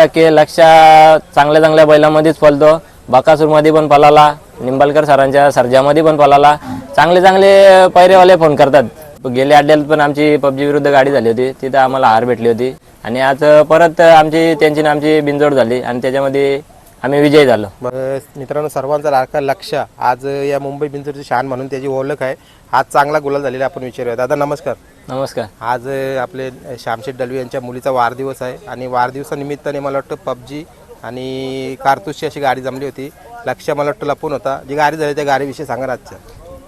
टक्के लक्ष चांगल्या चांगल्या बैलामध्येच पलतो बकासूरमध्ये पण पलाला निंबाळकर सरांच्या सर्जामध्ये पण पलाला चांगले चांगले पैरेवाले फोन करतात. गेल्या अड्ड्यात पण आमची पबजी विरुद्ध गाडी झाली होती. तिथं आम्हाला हार भेटली होती. आणि आज परत आमची त्यांची आमची बिनजोड झाली आणि त्याच्यामध्ये आम्ही विजयी झालो. मित्रांनो सर्वांचा लाडका लक्ष. आज या मुंबई बिंजरची शान म्हणून त्याची ओळख आहे. आज चांगला गुलाल झालेला आपण विचारूया. दादा नमस्कार. नमस्कार. आज आपले श्यामशेठ दलवी यांच्या मुलीचा वाढदिवस आहे आणि वाढदिवसानिमित्ताने मला वाटतं पबजी आणि कारतूसची अशी गाडी जमली होती. लक्ष मला वाटतं लपून होता. जी गाडी झाली त्या गाडीविषयी सांगा ना आजच्या.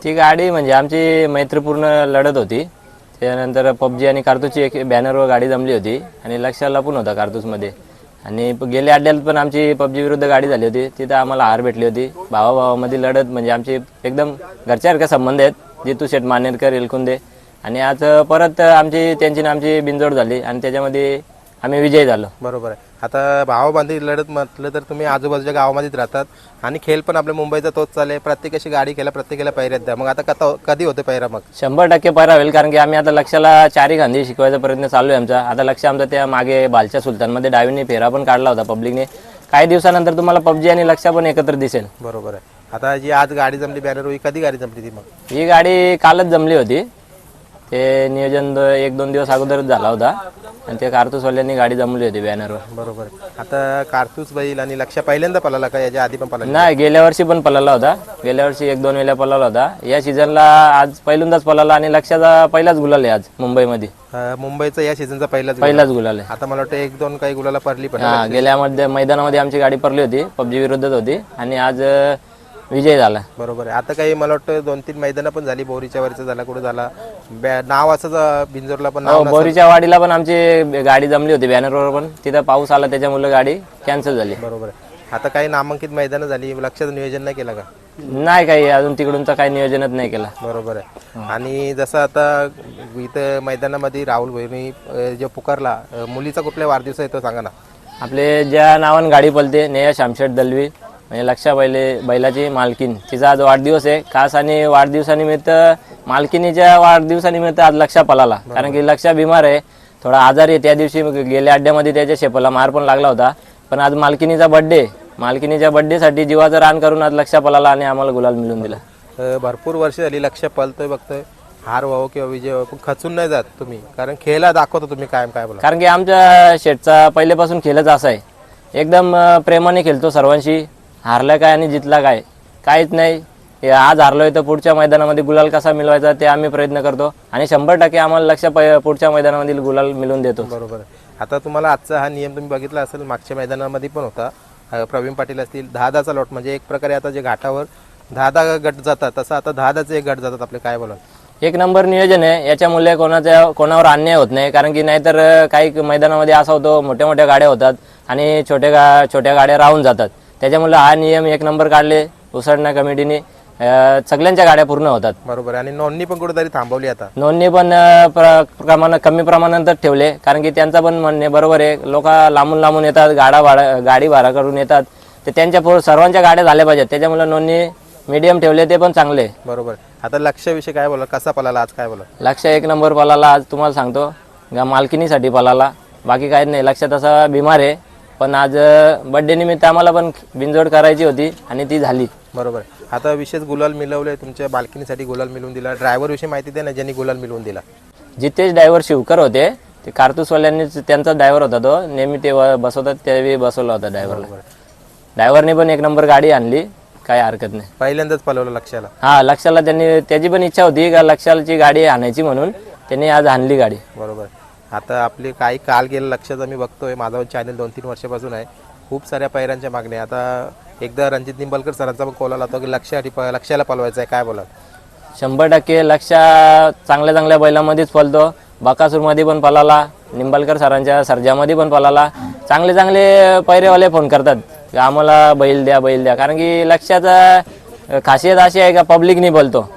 ती गाडी म्हणजे आमची मैत्रीपूर्ण लढत होती. त्यानंतर पबजी आणि कार्तूसची एक बॅनरवर गाडी जमली होती आणि लक्ष लपून होता कार्तूसमध्ये. आणि गेल्या अड्ड्यात पण आमची पबजी विरुद्ध गाडी झाली होती. तिथं आम्हाला हार भेटली होती. भावाभावामध्ये लढत म्हणजे आमची एकदम घरच्यासारखे संबंध आहेत. जितू शेठ मानेरकर एलकुंदे आणि आज परत आमची त्यांची आमची बिनजोड झाली आणि त्याच्यामध्ये आम्ही विजयी झालो. बरोबर आहे. आता भावाबांधी लढत म्हटलं तर तुम्ही आजूबाजूच्या गावामध्येच राहतात आणि खेळ पण आपल्या मुंबईचा तोच चालू आहे. प्रत्येकाशी गाडी केला प्रत्येकाला पैऱ्यात द्या मग आता कथा कधी होते पैरा मग? शंभर टक्के पारा होईल कारण की आम्ही आता लक्षाला चारी खांदी शिकवायचा प्रयत्न चालू आहे आमचा. आता लक्ष आमचा त्या मागे बालच्या सुलतानमध्ये डावीने फेरा पण काढला होता पब्लिकने. काही दिवसानंतर तुम्हाला पबजी आणि लक्ष पण एकत्र दिसेल. बरोबर आहे. आता जी आज गाडी जमली बॅनर ही कधी गाडी जमली ती मग? ही गाडी कालच जमली होती. ते नियोजन द- एक दोन दिवस अगोदरच झाला होता. आणि ते कारतूसवाल्यांनी गाडी जमली होती बॅनरवर बरोबर. आता कारतूस बैल आणि लक्ष पहिल्यांदा पळाला का? याच्या आधी पण पळाला? नाही गेल्या वर्षी पण पळाला होता. गेल्या वर्षी एक दोन वेळा पळाला होता. या सीझनला आज पहिल्यांदाच पळाला आणि लक्षाचा पहिलाच गुलाल आहे आज मुंबईमध्ये. अं, मुंबईचा या सीझनचा पहिलाच गुलाल. पहिलाच गुलाल आहे. आता मला वाटतं एक दोन काही गुलाला पडली पण हा गेल्यामध्ये मैदानामध्ये आमची गाडी पडली होती. पबजी विरुद्धच होती. आणि आज अ, विजय झाला. बरोबर आहे. आता काही मला वाटतं दोन तीन मैदानं पण झाली. बोरीच्या वरचं झाला कुठं झाला? बॅ- नाव असंच अं, बिंजोरला पण नाव हो बोरीच्या वाडीला पण आमची गाडी जमली होती. बॅनरवर पण. तिथं पाऊस आला त्याच्यामुळे गाडी कॅन्सल झाली. बरोबर आहे. आता काही नामांकित मैदानं झाली. लक्षाचं नियोजन नाही केलं का? नाही काही. अजून तिकडूनचं काही नियोजनच नाही केलं. बरोबर आहे. आणि जसं आता इथं मैदानामध्ये राहुल अं, जे पुकारला अं, मुलीचा कुठला वाढदिवस आहे तो सांगा ना. आपले ज्या नावानं गाडी पलते नेहा शामशेठ दलवी. म्हणजे लक्षा बैले बैलाची मालकीन तिचा आज वाढदिवस आहे. खास आणि वाढदिवसानिमित्त मालकिनीच्या वाढदिवसानिमित्त आज लक्षा पळाला कारण की लक्षा बिमार आहे. थोडा आजारी आहे. त्या दिवशी गेल्या अड्ड्यामध्ये त्याच्या शेपाला मार पण लागला होता. पण आज मालकिनीचा बड्डे मालकिनीच्या बड्डेसाठी जीवाचं रान करून आज लक्षा पळाला आणि आम्हाला गुलाल मिळून दिला. भरपूर वर्ष झाली लक्ष पळतोय बघतोय. हार व्हावं किंवा विजय व्हावं पण खचून नाही जात तुम्ही. कारण खेळला दाखवतो तुम्ही कायम काय बोला. कारण की आमच्या शेटचा पहिल्यापासून खेळच असा आहे. एकदम प्रेमाने खेळतो सर्वांशी. हारला काय आणि जितला काय? काहीच नाही. हे आज हारलोय तर पुढच्या मैदानामध्ये गुलाल कसा मिळवायचा ते आम्ही प्रयत्न करतो. आणि शंभर टक्के आम्हाला लक्ष पुढच्या मैदानामधील गुलाल मिळवून देतो. बरोबर आता तुम्हाला आजचा हा नियम तुम्ही बघितला असेल मागच्या मैदानामध्ये पण होता. प्रवीण पाटील असतील दहा दहाचा लॉट. म्हणजे एक प्रकारे आता जे घाटावर दहा दहा गट जातात तसं आता दहा दहाचे एक गट जातात. आपले काय बोलाल? एक नंबर नियोजन आहे. याच्यामुळे कोणाच्या कोणावर अन्याय होत नाही. कारण की नाहीतर काही मैदानामध्ये असा होतो मोठ्या मोठ्या गाड्या होतात आणि छोट्या गा छोट्या गाड्या राहून जातात. त्याच्यामुळे हा नियम एक नंबर काढले उसळण्या कमिटीने. सगळ्यांच्या गाड्या पूर्ण होतात. बरोबर आणि नोंदणी पण कुठेतरी थांबवली आता. नोंदणी पण अं, प्र- प्रमाण कमी प्रमाणातच ठेवले. कारण की त्यांचा पण म्हणणे बरोबर आहे. लोक लांबून लांबून येतात गाडा भाडा गाडी भाडा करून येतात. तर त्यांच्या सर्वांच्या गाड्या झाल्या पाहिजेत. त्याच्यामुळे नोंदणी मीडियम ठेवले ते पण चांगले. बरोबर आता लक्षाविषयी काय बोला कसा पळाला आज काय बोला लक्ष एक नंबर पलाला. आज तुम्हाला सांगतो मालकिनीसाठी पलाला. बाकी काहीच नाही. लक्ष तसा बिमार आहे. पण आज बड्डे निमित्त आम्हाला पण बिनजोड करायची होती आणि ती झाली. बरोबर. आता विशेष गुलाल मिळवले तुमच्या बालकिनीसाठी गुलाल मिळवून दिला. ड्रायव्हर विषयी माहिती द्या ना ज्यांनी गुलाल मिळवून दिला. जितेश ड्रायव्हर शिवकर होते. ते कारतूसवाल्यांनीच त्यांचा ड्रायव्हर होता तो. नेहमी ते व- बसवतात त्यावेळी बसवला होता ड्रायव्हरला ड्रायव्हरने पण एक नंबर गाडी आणली. काही हरकत नाही. पहिल्यांदाच पळवलं लक्षाला. हा लक्षाला त्यांनी त्याची पण इच्छा होती का लक्षाची गाडी आणायची म्हणून. त्यांनी आज आणली गाडी. बरोबर. आता आपले काही काल गेलं लक्षाचं मी बघतोय. माझा चॅनल दोन तीन वर्षापासून आहे. खूप साऱ्या पैऱ्यांच्या मागण्या आता एकदा रणजित निंबलकर सरांचा पण कॉल आला होता की लक्षासाठी लक्षाला पलवायचं आहे. काय बोला शंभर टक्के लक्ष चांगल्या चांगल्या बैलामध्येच पलतो बकासूरमध्ये पण पलाला निंबाळकर सरांच्या सर्जामध्ये पण पलाला चांगले चांगले पैरेवाले फोन करतात. आम्हाला बैल द्या बैल द्या. कारण की लक्षाचा खासियत अशी आहे का पब्लिकनी बोलतो.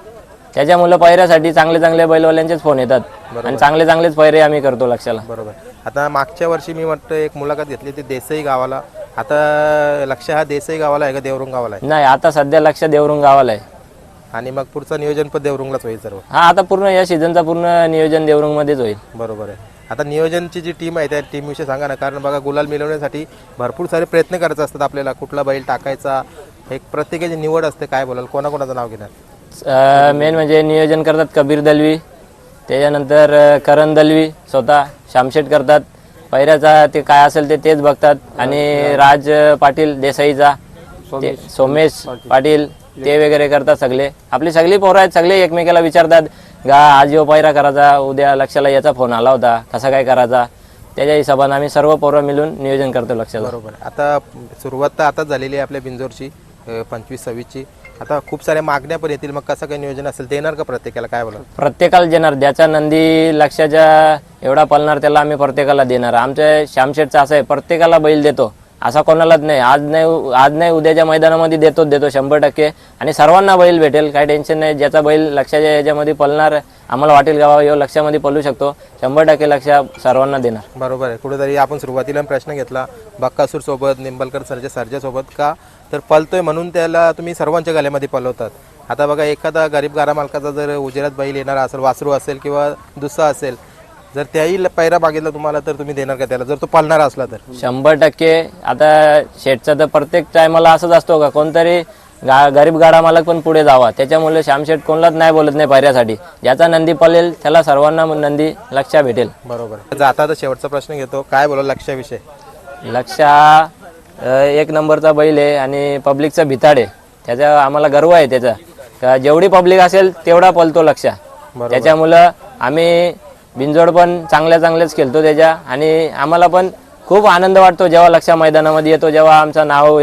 त्याच्यामुळे पैऱ्यासाठी चांगले चांगले बैलवाल्यांचेच फोन येतात. आणि चांगले चांगलेच पैरे आम्ही करतो लक्षाला. बरोबर. आता मागच्या वर्षी मी वाटतं एक मुलाखत घेतली ती देसाई गावाला. आता लक्ष हा देसाई गावाला आहे का देवरुंग गावाला नाही आता सध्या लक्ष देवरुंग गावाला आहे. आहे आणि मग पुढचं नियोजन पण देवरुंगलाच होईल सर्व? हा आता पूर्ण या सीझनचा पूर्ण नियोजन देवरुंगमध्येच होईल. बरोबर आहे. आता नियोजनची जी टीम आहे त्या टीमविषयी सांगा ना कारण बघा गुलाल मिळवण्यासाठी भरपूर सारे प्रयत्न करायचे असतात आपल्याला. कुठला बैल टाकायचा एक प्रत्येकाची निवड असते काय बोलाल कोणाकोणाचं नाव घेणार? मेन म्हणजे नियोजन करतात कबीर दलवी त्याच्यानंतर करण दलवी स्वतः शामशेट करतात. पैऱ्याचा ते काय असेल ते तेच बघतात. आणि राज पाटील देसाईचा ते सोमेश पाटील. ते वगैरे करतात सगळे. आपली सगळी पोरं आहेत सगळे एकमेकाला विचारतात गा आज यो पैरा करायचा उद्या लक्षाला याचा फोन आला होता कसा काय करायचा? त्याच्या हिशोबाने आम्ही सर्व पोरं मिळून नियोजन करतो लक्षाला. बरोबर. आता सुरुवात तर आताच झालेली आहे आपल्या बिंजोरची पंचवीस सव्वीसची. आता खूप साऱ्या मागण्या पण येतील. मग कसं काही नियोजन असेल देणार का प्रत्येकाला? काय बोला प्रत्येकाला देणार. ज्याचा नंदी लक्षाच्या एवढा पळणार त्याला आम्ही प्रत्येकाला देणार. आमच्या श्यामशेठचा असं आहे प्रत्येकाला बैल देतो. असा कोणालाच नाही. आज नाही आज नाही उद्याच्या मैदानामध्ये देतोच देतो शंभर टक्के. आणि सर्वांना बैल भेटेल काही टेन्शन नाही. ज्याचा बैल लक्षाच्या याच्यामध्ये पलणार आम्हाला वाटेल गावा येऊ लक्षामध्ये पलू शकतो. शंभर टक्के लक्ष सर्वांना देणार. बरोबर आहे. कुठेतरी आपण सुरुवातीला प्रश्न घेतला बक्कासूर सोबत निंबलकर सरजा सरजा का? तर पलतोय म्हणून त्याला तुम्ही सर्वांच्या गल्यामध्ये पलवतात आता बघा एखादा गरीब गारा मालकाचा जर उजेरात बैल येणारा असेल वासरू असेल किंवा दुसरा असेल जर त्याही पैरा मागितला तुम्हाला तर तुम्ही देणार का त्याला? जर तो पळणारा असला तर. शंभर टक्के. आता शेटचा तर प्रत्येक टायमाला असंच असतो का? कोणतरी गा गरीब गाडा मालक पण पुढे जावा. त्याच्यामुळे श्यामशेठ कोणालाच नाही बोलत नाही पायऱ्यासाठी. ज्याचा नंदी पळेल त्याला सर्वांना नंदी लक्ष भेटेल. बरोबर. जाता आता शेवटचा प्रश्न घेतो. काय बोला लक्षाविषयी? लक्ष हा अ, एक नंबरचा बैल आहे आणि पब्लिकचा भिताड आहे. त्याचा आम्हाला गर्व आहे त्याचा. का जेवढी पब्लिक असेल तेवढा पळतो लक्ष. त्याच्यामुळं आम्ही बिंजोड पण चांगल्या चांगलेच खेळतो त्याच्या. आणि आम्हाला पण खूप आनंद वाटतो जेव्हा लक्ष मैदानामध्ये येतो जेव्हा आमचं नाव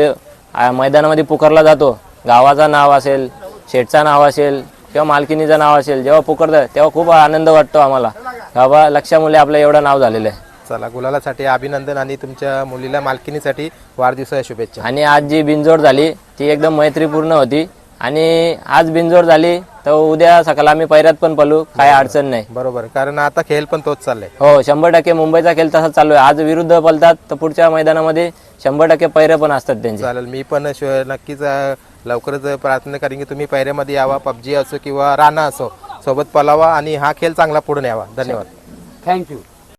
मैदानामध्ये पुकारला जातो. गावाचं नाव असेल शेठचं नाव असेल किंवा मालकिनीचं नाव असेल जेव्हा पुकारतं तेव्हा खूप आनंद वाटतो आम्हाला. बाबा लक्षामुळे आपलं एवढं नाव झालेलं आहे. चला गुलालासाठी अभिनंदन आणि तुमच्या मुलीला मालकिनीसाठी वाढदिवसाच्या शुभेच्छा. आणि आज जी बिनजोड झाली ती एकदम मैत्रीपूर्ण होती. आणि आज बिनजोड झाली तर उद्या सकाळ आम्ही पैऱ्यात पण पळू काय अडचण नाही. बरोबर. कारण आता खेळ पण तोच चाललाय. हो शंभर टक्के मुंबईचा खेळ तसाच चालू आहे. आज विरुद्ध पळतात तर पुढच्या मैदानामध्ये शंभर टक्के पैरे पण असतात त्यांचे. चालेल मी पण श- नक्कीच अ, लवकरच प्रार्थना करेन की तुम्ही पैऱ्यामध्ये यावा पबजी असो किंवा राणा असो सोबत पलावा आणि हा खेळ चांगला पुढे न्यावा. धन्यवाद. थँक्यू